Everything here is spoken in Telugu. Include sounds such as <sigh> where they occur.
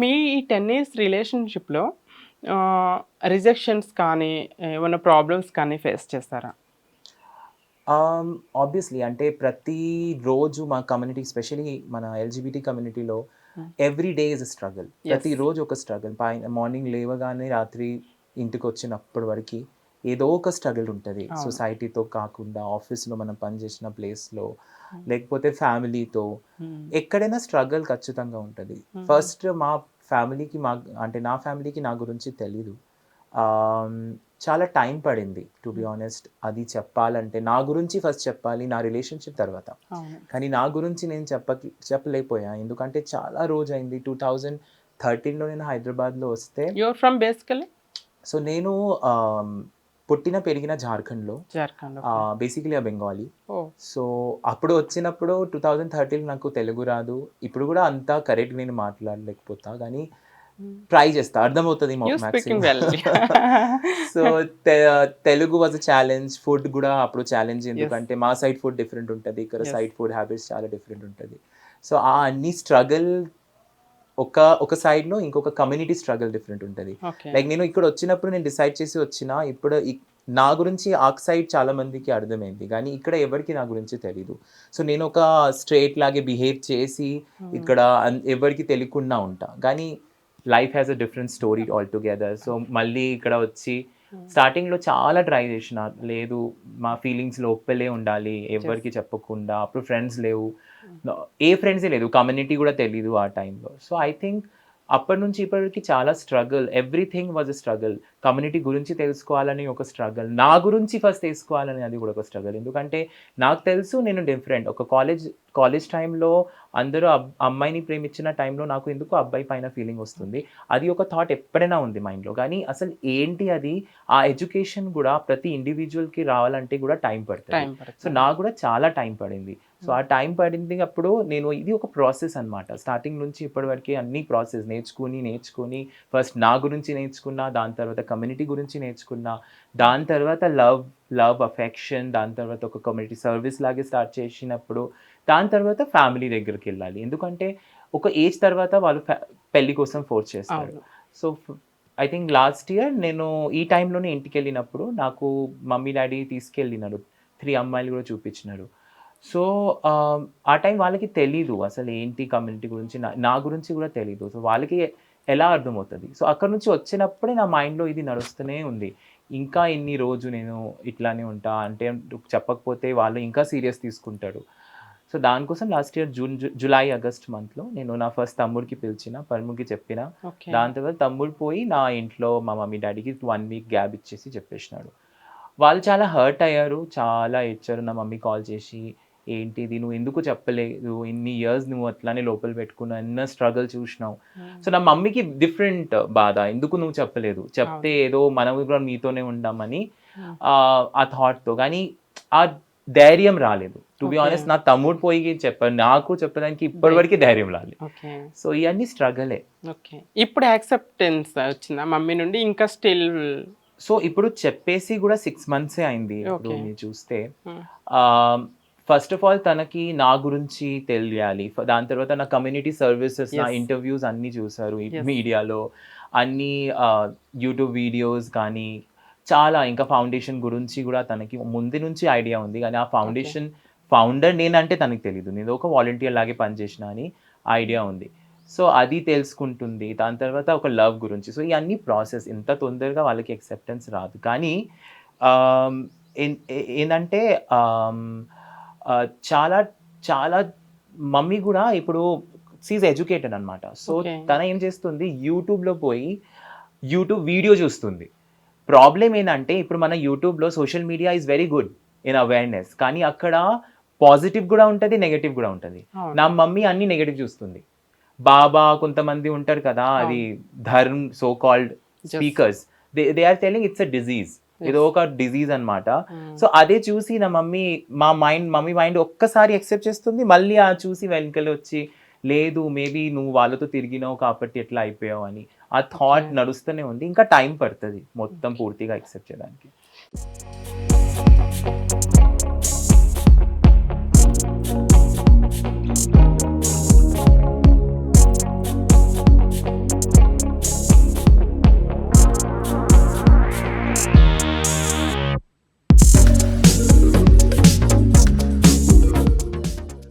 మీ ఈ టెన్ ఇయర్స్ రిలేషన్షిప్లో రిజెక్షన్స్ కానీ ఏమైనా ప్రాబ్లమ్స్ కానీ ఫేస్ చేస్తారా ఆబ్వియస్లీ అంటే ప్రతి రోజు మా కమ్యూనిటీ స్పెషలీ మన ఎల్జిబిటీ కమ్యూనిటీలో. Every day is struggle. ప్రతి రోజు ఒక స్ట్రగుల్. పైన మార్నింగ్ లేవగానే రాత్రి ఇంటికి వచ్చినప్పటి వరకు ఏదో ఒక స్ట్రగుల్ ఉంటుంది. సొసైటీతో కాకుండా ఆఫీస్లో మనం పనిచేసిన ప్లేస్లో లేకపోతే ఫ్యామిలీతో ఎక్కడైనా స్ట్రగుల్ ఖచ్చితంగా ఉంటుంది. ఫస్ట్ మా ఫ్యామిలీకి మా అంటే నా ఫ్యామిలీకి నా గురించి తెలీదు. చాలా టైం పడింది టు బి ఆనెస్ట్. అది చెప్పాలంటే నా గురించి ఫస్ట్ చెప్పాలి నా రిలేషన్షిప్ తర్వాత. కానీ నా గురించి నేను చెప్ప చెప్పలేకపోయా. ఎందుకంటే చాలా రోజు అయింది టూ థౌజండ్ థర్టీన్లో నేను హైదరాబాద్లో వస్తే ఫ్రమ్ బేసికలీ సో నేను పుట్టిన పెరిగిన జార్ఖండ్లో జార్ఖండ్ బేసికలీ ఆ బెంగాలీ. సో అప్పుడు వచ్చినప్పుడు టూ థౌజండ్ థర్టీన్ నాకు తెలుగు రాదు. ఇప్పుడు కూడా అంతా కరెక్ట్ నేను మాట్లాడలేకపోతా కానీ ట్రై చేస్తా. అర్థమవుతుంది <laughs> so Telugu was a challenge food కూడా అప్పుడు ఛాలెంజ్ ఎందుకంటే మా సైడ్ ఫుడ్ డిఫరెంట్ ఉంటుంది. ఇక్కడ. సైడ్ ఫుడ్ హ్యాబిట్స్ చాలా డిఫరెంట్ ఉంటుంది. సో ఆ అన్ని స్ట్రగుల్ ఒక ఒక side లో ఇంకొక కమ్యూనిటీ స్ట్రగుల్ డిఫరెంట్ ఉంటుంది. లైక్ నేను ఇక్కడ వచ్చినప్పుడు నేను డిసైడ్ చేసి వచ్చిన ఇప్పుడు నా గురించి ఆ సైడ్ చాలా మందికి అర్థమైంది. కానీ ఇక్కడ ఎవరికి నా గురించి తెలీదు. సో నేను ఒక స్ట్రేట్ లాగే బిహేవ్ చేసి ఇక్కడ అన్- ఎవరికి తెలియకుండా ఉంటా. కానీ life has a different story all together so మళ్ళీ ఇక్కడ వచ్చి స్టార్టింగ్లో చాలా ట్రై చేసిన. లేదు మా ఫీలింగ్స్ లోపలే ఉండాలి ఎవరికి చెప్పకుండా. అప్పుడు ఫ్రెండ్స్ లేవు. ఏ ఫ్రెండ్సే లేదు. కమ్యూనిటీ కూడా తెలీదు ఆ టైంలో. సో ఐ థింక్ అప్పటి నుంచి ఇప్పటికి చాలా struggle. Everything was a struggle. Community గురించి తెలుసుకోవాలని ఒక స్ట్రగుల్. నా గురించి ఫస్ట్ తెలుసుకోవాలని అది కూడా ఒక స్ట్రగుల్. ఎందుకంటే నాకు తెలుసు నేను డిఫరెంట్. ఒక కాలేజ్ కాలేజ్ టైంలో అందరూ అబ్- అమ్మాయిని ప్రేమించిన టైంలో నాకు ఎందుకు అబ్బాయి పైన ఫీలింగ్ వస్తుంది. అది ఒక థాట్ ఎప్పుడైనా ఉంది మైండ్లో. కానీ అసలు ఏంటి అది? ఆ ఎడ్యుకేషన్ కూడా ప్రతి ఇండివిజువల్కి రావాలంటే కూడా టైం పడుతుంది. సో నాకు కూడా చాలా టైం పడింది. సో ఆ టైం పడింది అప్పుడు నేను ఇది ఒక ప్రాసెస్ అన్నమాట. స్టార్టింగ్ నుంచి ఇప్పటి వరకు అన్ని ప్రాసెస్ నేర్చుకుని నేర్చుకుని ఫస్ట్ నా గురించి నేర్చుకున్నా దాని తర్వాత కమ్యూనిటీ గురించి నేర్చుకున్నా దాని తర్వాత లవ్ లవ్ అఫెక్షన్ దాని తర్వాత ఒక కమ్యూనిటీ సర్వీస్ లాగే స్టార్ట్ చేసినప్పుడు దాని తర్వాత ఫ్యామిలీ దగ్గరికి వెళ్ళాలి. ఎందుకంటే ఒక ఏజ్ తర్వాత వాళ్ళు పెళ్ళి కోసం ఫోర్స్ చేస్తారు. So I think last year నేను ఈ టైంలోనే ఇంటికి వెళ్ళినప్పుడు నాకు మమ్మీ డాడీ తీసుకెళ్ళినారు. త్రీ అమ్మాయిలు కూడా చూపించినారు. సో ఆ టైం వాళ్ళకి తెలీదు అసలు ఏంటి కమ్యూనిటీ గురించి. నా గురించి కూడా తెలీదు. సో వాళ్ళకి ఎలా అర్థమవుతుంది? సో అక్కడ నుంచి వచ్చినప్పుడే నా మైండ్లో ఇది నడుస్తూనే ఉంది. ఇంకా ఇన్ని రోజు నేను ఇట్లానే ఉంటా అంటే చెప్పకపోతే వాళ్ళు ఇంకా సీరియస్ తీసుకుంటారు. సో దానికోసం last year June July August మంత్లో నేను నా ఫస్ట్ తమ్ముడికి పిలిచిన పరముకి చెప్పిన. దాని తర్వాత తమ్ముడు పోయి నా ఇంట్లో మా మమ్మీ డాడీకి వన్ వీక్ గ్యాప్ ఇచ్చేసి చెప్పేసినాడు. వాళ్ళు చాలా హర్ట్ అయ్యారు చాలా ఇచ్చారు నా మమ్మీ కాల్ చేసి ఏంటిది నువ్వు ఎందుకు చెప్పలేదు? ఇన్ని ఇయర్స్ నువ్వు అట్లానే లోపల పెట్టుకున్నావు ఎన్నో స్ట్రగుల్ చూసినావు. సో నా మమ్మీకి డిఫరెంట్ బాధ. ఎందుకు నువ్వు చెప్పలేదు? చెప్తే ఏదో మనం కూడా మీతోనే ఉండామని Hmm. ఆ, థాట్తో కానీ ఆ ధైర్యం రాలేదు. To be. ఆనెస్ట్ నా తమ్ముడు పోయి చెప్పాను నాకు చెప్పడానికి ఇప్పటివరకు ధైర్యం రాలేదు. సో ఇవన్నీ స్ట్రగలే ఓకే ఇప్పుడు యాక్సెప్టెన్స్ వచ్చిందా? మమ్మీ నుండి ఇంకా స్టిల్ సో ఇప్పుడు చెప్పేసి కూడా సిక్స్ మంత్సే అయింది. చూస్తే ఫస్ట్ ఆఫ్ ఆల్ తనకి నా గురించి తెలియాలి. దాని తర్వాత నా కమ్యూనిటీ సర్వీసెస్ నా. ఇంటర్వ్యూస్ అన్ని చూసారు. మీడియాలో అన్ని యూట్యూబ్ వీడియోస్ కానీ చాలా ఇంకా ఫౌండేషన్ గురించి కూడా తనకి ముందు నుంచి ఐడియా ఉంది. కానీ ఆ ఫౌండేషన్ ఫౌండర్ నేనంటే తనకి తెలియదు నేను ఒక వాలంటీర్ లాగే పనిచేసిన అని ఐడియా ఉంది. సో అది తెలుసుకుంటుంది. దాని తర్వాత ఒక లవ్ గురించి. సో ఇవన్నీ ప్రాసెస్ ఎంత తొందరగా వాళ్ళకి అక్సెప్టెన్స్ రాదు. కానీ ఏంటంటే చాలా చాలా మమ్మీ కూడా ఇప్పుడు సీజ్ ఎడ్యుకేటెడ్ అనమాట సో. తన ఏం చేస్తుంది యూట్యూబ్లో పోయి యూట్యూబ్ వీడియో చూస్తుంది. ప్రాబ్లం ఏంటంటే ఇప్పుడు మన యూట్యూబ్లో social media is very good in awareness కానీ అక్కడ పాజిటివ్ కూడా ఉంటుంది నెగటివ్ కూడా ఉంటుంది. నా మమ్మీ అన్ని నెగటివ్ చూస్తుంది. బాబా కొంతమంది ఉంటారు కదా అది Dharma so called speakers they they are telling it's a disease ఏదో ఒక డిజీజ్ అన్నమాట. సో అదే చూసి నా మమ్మీ మా మైండ్ మమ్మీ మైండ్ ఒక్కసారి యాక్సెప్ట్ చేస్తుంది. మళ్ళీ ఆ చూసి వెనకలు వచ్చి లేదు మేబీ నువ్వు వాళ్ళతో తిరిగినావు కాబట్టి ఎట్లా అయిపోయావు అని. ఆ థాట్. నడుస్తూనే ఉంది. ఇంకా టైం పడుతుంది మొత్తం పూర్తిగా యాక్సెప్ట్ చేయడానికి.